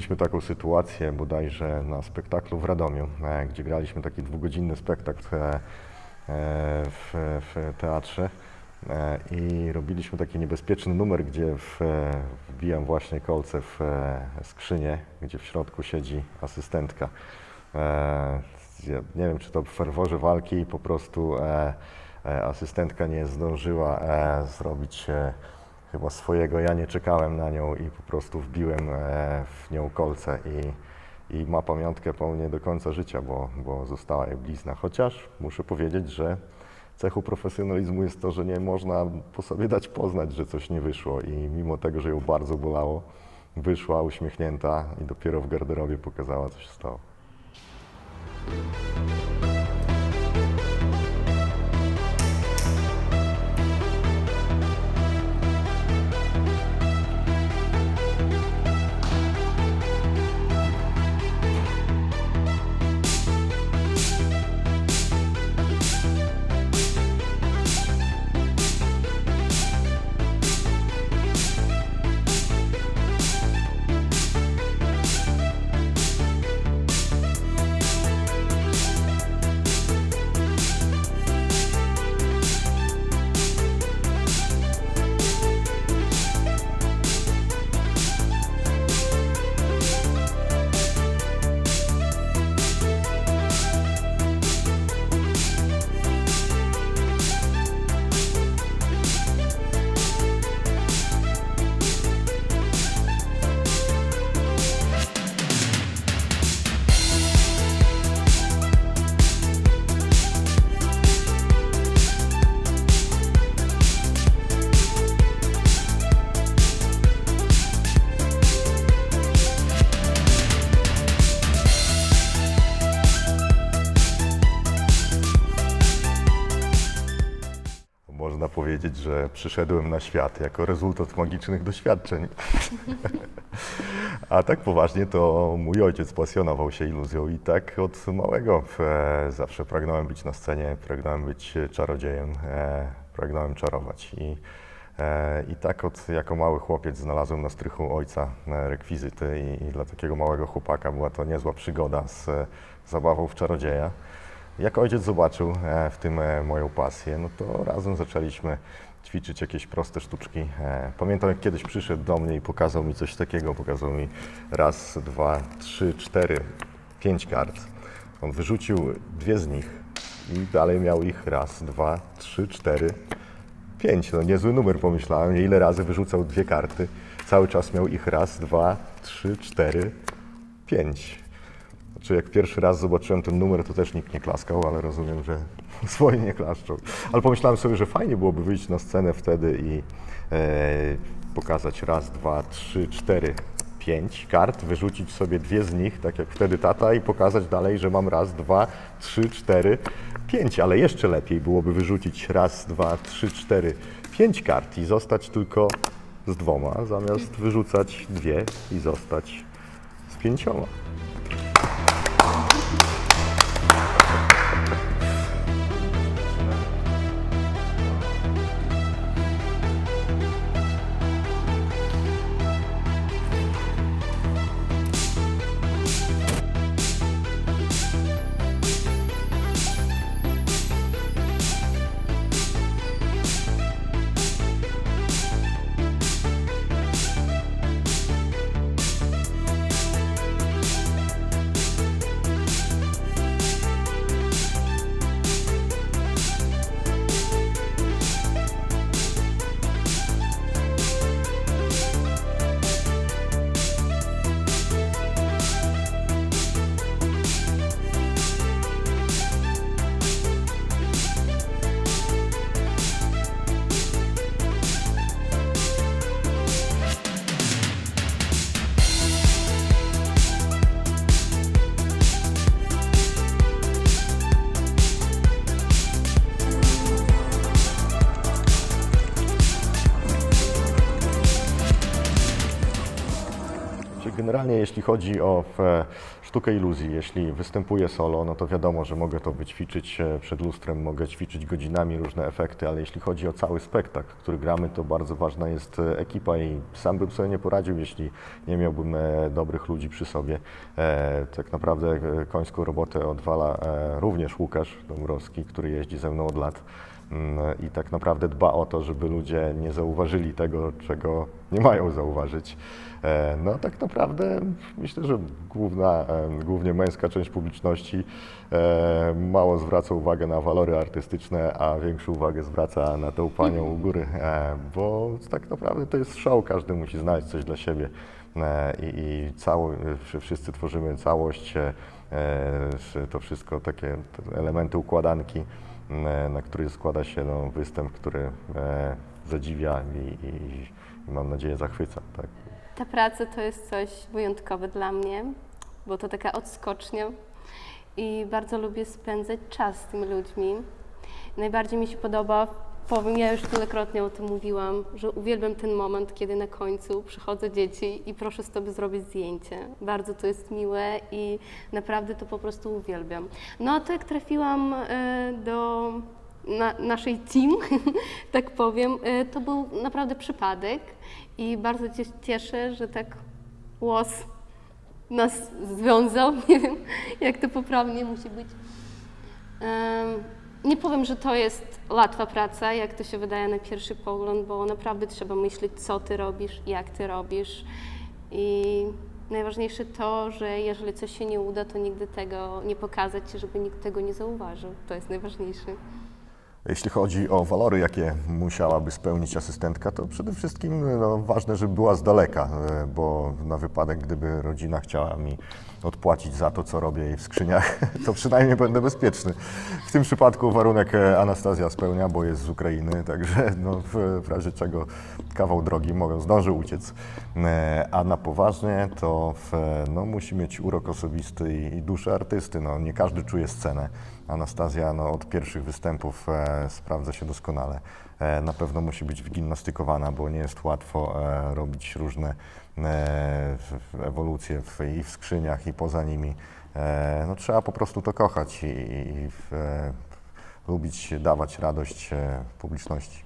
Mieliśmy taką sytuację bodajże na spektaklu w Radomiu, e, gdzie graliśmy taki dwugodzinny spektakl e, e, w, w teatrze i robiliśmy taki niebezpieczny numer, gdzie w, wbijam właśnie kolce w skrzynię, gdzie w środku siedzi asystentka. Nie wiem, czy to w ferworze walki po prostu asystentka nie zdążyła zrobić chyba swojego. Ja nie czekałem na nią i po prostu wbiłem e, w nią kolce i, i ma pamiątkę po mnie do końca życia, bo, bo została jej blizna. Chociaż muszę powiedzieć, że cechą profesjonalizmu jest to, że nie można po sobie dać poznać, że coś nie wyszło i mimo tego, że ją bardzo bolało, wyszła uśmiechnięta i dopiero w garderobie pokazała, co się stało. Że przyszedłem na świat jako rezultat magicznych doświadczeń. A tak poważnie to mój ojciec pasjonował się iluzją i tak od małego e, zawsze pragnąłem być na scenie, pragnąłem być czarodziejem, e, pragnąłem czarować. I, e, I tak od, jako mały chłopiec znalazłem na strychu ojca rekwizyty i, i dla takiego małego chłopaka była to niezła przygoda z zabawą w czarodzieja. Jak ojciec zobaczył w tym moją pasję, no to razem zaczęliśmy ćwiczyć jakieś proste sztuczki. E, Pamiętam, jak kiedyś przyszedł do mnie i pokazał mi coś takiego. Pokazał mi raz, dwa, trzy, cztery, pięć kart. On wyrzucił dwie z nich i dalej miał ich raz, dwa, trzy, cztery, pięć. No niezły numer, pomyślałem. Ile razy wyrzucał dwie karty. Cały czas miał ich raz, dwa, trzy, cztery, pięć. Znaczy, jak pierwszy raz zobaczyłem ten numer, to też nikt nie klaskał, ale rozumiem, że swoi nie klaszczą. Ale pomyślałem sobie, że fajnie byłoby wyjść na scenę wtedy i e, pokazać raz, dwa, trzy, cztery, pięć kart, wyrzucić sobie dwie z nich, tak jak wtedy tata, i pokazać dalej, że mam raz, dwa, trzy, cztery, pięć. Ale jeszcze lepiej byłoby wyrzucić raz, dwa, trzy, cztery, pięć kart i zostać tylko z dwoma, zamiast wyrzucać dwie i zostać z pięcioma. Generalnie jeśli chodzi o e, sztukę iluzji, jeśli występuję solo, no to wiadomo, że mogę to wyćwiczyć e, przed lustrem, mogę ćwiczyć godzinami różne efekty, ale jeśli chodzi o cały spektakl, który gramy, to bardzo ważna jest e, ekipa i sam bym sobie nie poradził, jeśli nie miałbym e, dobrych ludzi przy sobie. Tak naprawdę końską robotę odwala również Łukasz Dąbrowski, który jeździ ze mną od lat. Mm, i tak naprawdę dba o to, żeby ludzie nie zauważyli tego, czego nie mają zauważyć. No tak naprawdę myślę, że główna, głównie męska część publiczności e, mało zwraca uwagę na walory artystyczne, a większą uwagę zwraca na tą panią u góry, e, bo tak naprawdę to jest show, każdy musi znaleźć coś dla siebie E, i, i cało, wszy- wszyscy tworzymy całość, to wszystko takie elementy układanki na który składa się no, występ, który zadziwia i, i, i mam nadzieję zachwyca. Tak. Ta praca to jest coś wyjątkowe dla mnie, bo to taka odskocznia i bardzo lubię spędzać czas z tymi ludźmi. Najbardziej mi się podoba, powiem, ja już wielokrotnie o tym mówiłam, że uwielbiam ten moment, kiedy na końcu przychodzą dzieci i proszę z Tobie zrobić zdjęcie. Bardzo to jest miłe i naprawdę to po prostu uwielbiam. No a to jak trafiłam e, do na, naszej team, tak powiem, e, to był naprawdę przypadek i bardzo się cieszę, że tak łos nas związał. Nie wiem, jak to poprawnie musi być. Nie powiem, że to jest łatwa praca, jak to się wydaje na pierwszy pogląd, bo naprawdę trzeba myśleć, co ty robisz, jak ty robisz. I najważniejsze to, że jeżeli coś się nie uda, to nigdy tego nie pokazać, żeby nikt tego nie zauważył. To jest najważniejsze. Jeśli chodzi o walory, jakie musiałaby spełnić asystentka, to przede wszystkim no, ważne, żeby była z daleka, e, bo na wypadek, gdyby rodzina chciała mi odpłacić za to, co robię jej w skrzyniach, to przynajmniej będę bezpieczny. W tym przypadku warunek e, Anastazja spełnia, bo jest z Ukrainy, także no, w, razie czego kawał drogi mogą, zdąży uciec. E, A na poważnie to w, no, musi mieć urok osobisty i, i duszę artysty. No, nie każdy czuje scenę. Anastazja no, od pierwszych występów e, sprawdza się doskonale. E, na pewno musi być wygimnastykowana, bo nie jest łatwo e, robić różne e, ewolucje w, i w skrzyniach, i poza nimi. E, no, trzeba po prostu to kochać i, i e, lubić dawać radość e, publiczności.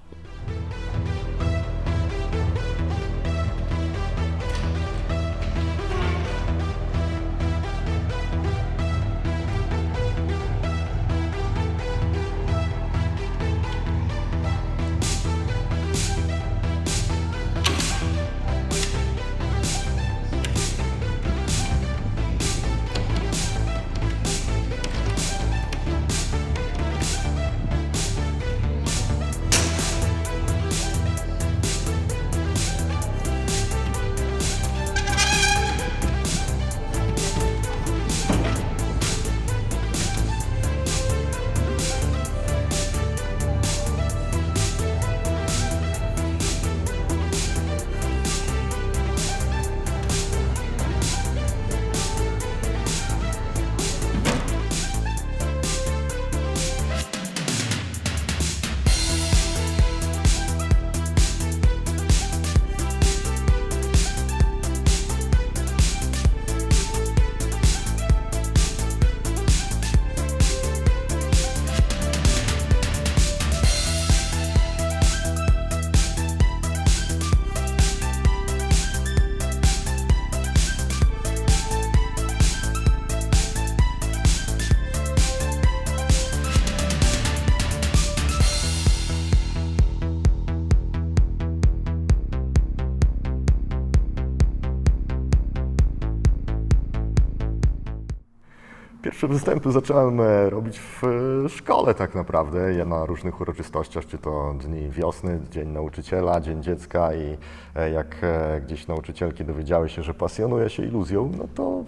Występy zacząłem robić w e, szkole tak naprawdę, ja na różnych uroczystościach, czy to Dni Wiosny, Dzień Nauczyciela, Dzień Dziecka i e, jak e, gdzieś nauczycielki dowiedziały się, że pasjonuję się iluzją, no to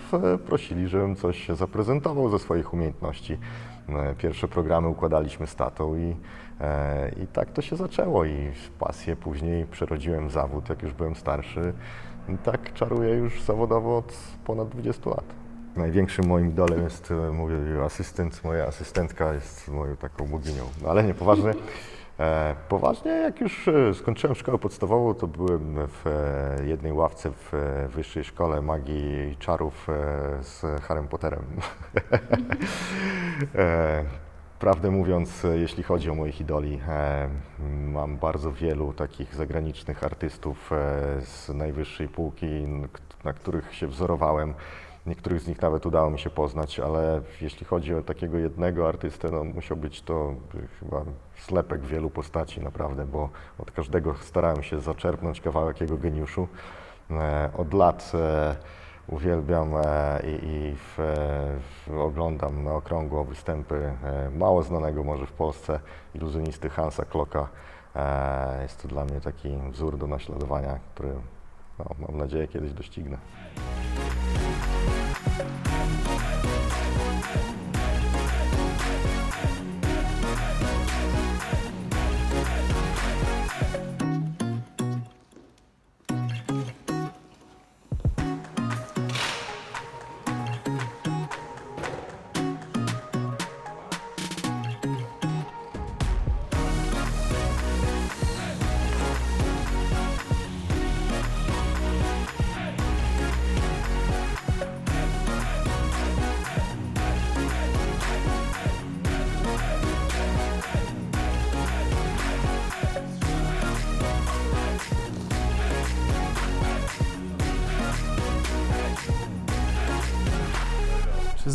prosili, żebym coś zaprezentował ze swoich umiejętności. Pierwsze programy układaliśmy z tatą i, i tak to się zaczęło i pasję później przerodziłem w zawód, jak już byłem starszy. I tak czaruję już zawodowo od ponad 20 lat. Największym moim idolem jest, e, mówię, asystent, moja asystentka jest moją taką boginią. No ale niepoważnie. E, poważnie, jak już e, skończyłem szkołę podstawową, to byłem w jednej ławce w wyższej szkole magii i czarów z Harrym Potterem. prawdę mówiąc, jeśli chodzi o moich idoli, mam bardzo wielu takich zagranicznych artystów z najwyższej półki, na których się wzorowałem. Niektórych z nich nawet udało mi się poznać, ale jeśli chodzi o takiego jednego artystę, no musiał być to y, chyba slepek wielu postaci naprawdę, bo od każdego starałem się zaczerpnąć kawałek jego geniuszu. E, Od lat e, uwielbiam e, i, i w, w, oglądam na okrągło występy mało znanego może w Polsce iluzjonisty Hansa Klocka. E, Jest to dla mnie taki wzór do naśladowania, który no, mam nadzieję kiedyś doścignę. Przez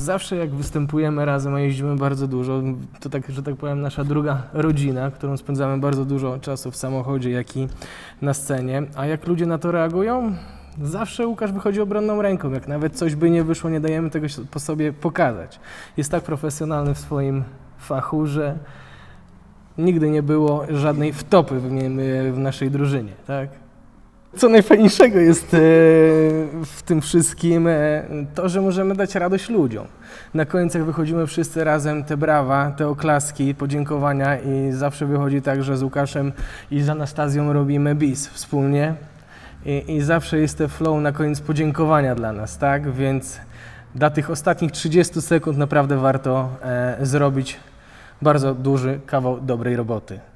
zawsze jak występujemy razem, a jeździmy bardzo dużo, to tak, że tak powiem, nasza druga rodzina, którą spędzamy bardzo dużo czasu w samochodzie, jak i na scenie. A jak ludzie na to reagują? Zawsze Łukasz wychodzi obronną ręką. Jak nawet coś by nie wyszło, nie dajemy tego po sobie pokazać. Jest tak profesjonalny w swoim fachu, że nigdy nie było żadnej wtopy w, naszej drużynie, tak? Co najfajniejszego jest e, w tym wszystkim, e, to, że możemy dać radość ludziom. Na koniec, jak wychodzimy wszyscy razem, te brawa, te oklaski, podziękowania i zawsze wychodzi tak, że z Łukaszem i z Anastazją robimy bis wspólnie i, i zawsze jest te flow na koniec podziękowania dla nas, tak? Więc dla tych ostatnich 30 sekund naprawdę warto e, zrobić bardzo duży kawał dobrej roboty.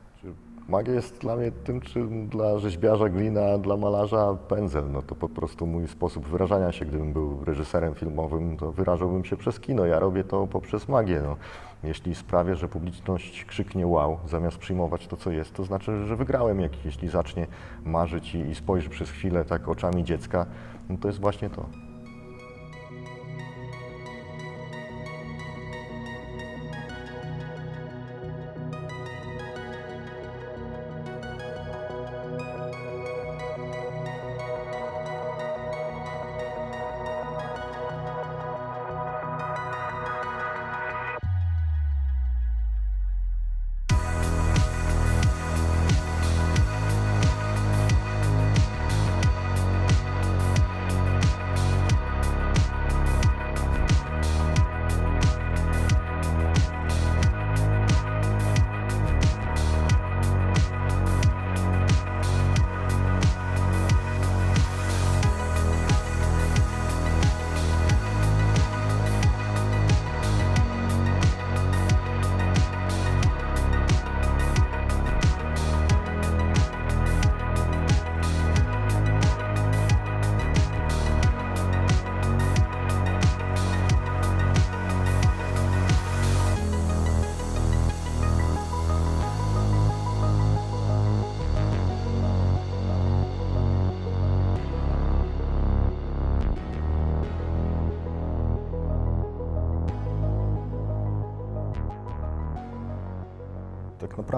Magia jest dla mnie tym, czym dla rzeźbiarza glina, dla malarza pędzel. No to po prostu mój sposób wyrażania się. Gdybym był reżyserem filmowym, to wyrażałbym się przez kino. Ja robię to poprzez magię. No. Jeśli sprawię, że publiczność krzyknie wow, zamiast przyjmować to, co jest, to znaczy, że wygrałem. Jak, jeśli zacznie marzyć i, i spojrzy przez chwilę tak oczami dziecka, no to jest właśnie to.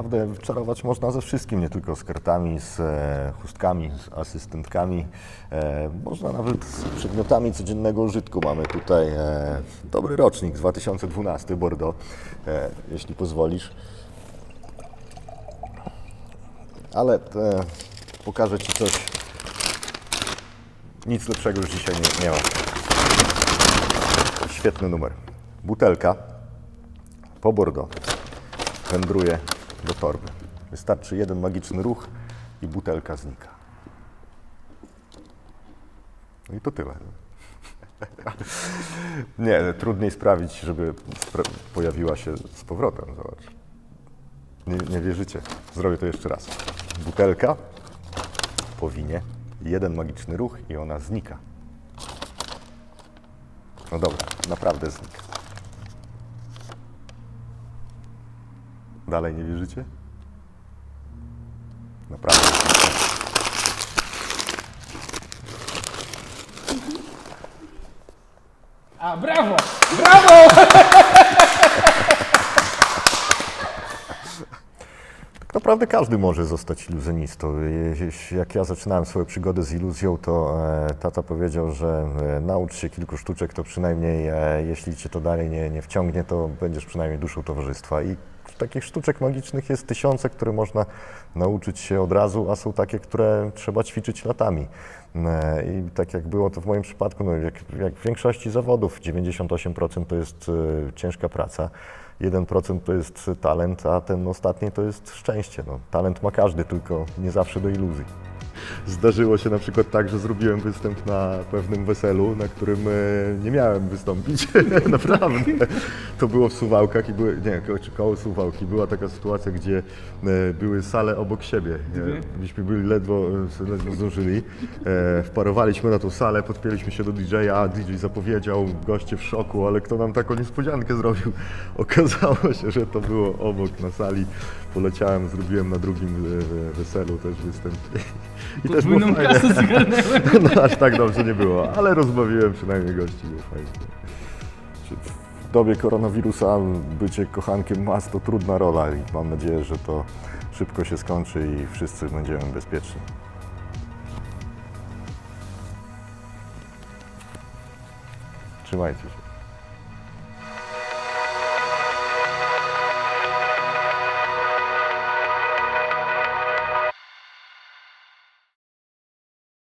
Naprawdę czarować można ze wszystkim, nie tylko z kartami, z e, chustkami, z asystentkami. E, można nawet z przedmiotami codziennego użytku. Mamy tutaj e, dobry rocznik 2012 Bordeaux, jeśli pozwolisz. Ale e, pokażę Ci coś. Nic lepszego już dzisiaj nie, nie ma. Świetny numer. Butelka po Bordeaux wędruje do torby. Wystarczy jeden magiczny ruch i butelka znika. No i to tyle. Nie, trudniej sprawić, żeby pojawiła się z powrotem. Zobacz. Nie, nie wierzycie. Zrobię to jeszcze raz. Butelka po winie, jeden magiczny ruch i ona znika. No dobra, naprawdę znika. Dalej nie wierzycie? Naprawdę. A, brawo! Brawo! Tak naprawdę każdy może zostać iluzjonistą. Jak ja zaczynałem swoją przygodę z iluzją, to e, tata powiedział, że e, naucz się kilku sztuczek, to przynajmniej e, jeśli cię to dalej nie, nie wciągnie, to będziesz przynajmniej duszą towarzystwa. I takich sztuczek magicznych jest tysiące, które można nauczyć się od razu, a są takie, które trzeba ćwiczyć latami. E, I tak jak było to w moim przypadku, no jak, jak w większości zawodów, 98% to jest e, ciężka praca. 1% to jest talent, a ten ostatni to jest szczęście. No, talent ma każdy, tylko nie zawsze do iluzji. Zdarzyło się na przykład tak, że zrobiłem występ na pewnym weselu, na którym e, nie miałem wystąpić. Naprawdę. To było w Suwałkach i były, nie, czy koło Suwałki. Była taka sytuacja, gdzie e, były sale obok siebie. E, Myśmy byli ledwo, ledwo zdążyli. Wparowaliśmy na tą salę, podpięliśmy się do DJ-a, a DJ zapowiedział, goście w szoku, ale kto nam taką niespodziankę zrobił? Okazało się, że to było obok na sali. Poleciałem, zrobiłem na drugim weselu też występ. I też było Podwójną fajnie. kasę zgarnęłem. No aż tak dobrze nie było, ale rozbawiłem przynajmniej gości, było fajnie. Czy W dobie koronawirusa bycie kochankiem mas to trudna rola i mam nadzieję, że to szybko się skończy i wszyscy będziemy bezpieczni. Trzymajcie się.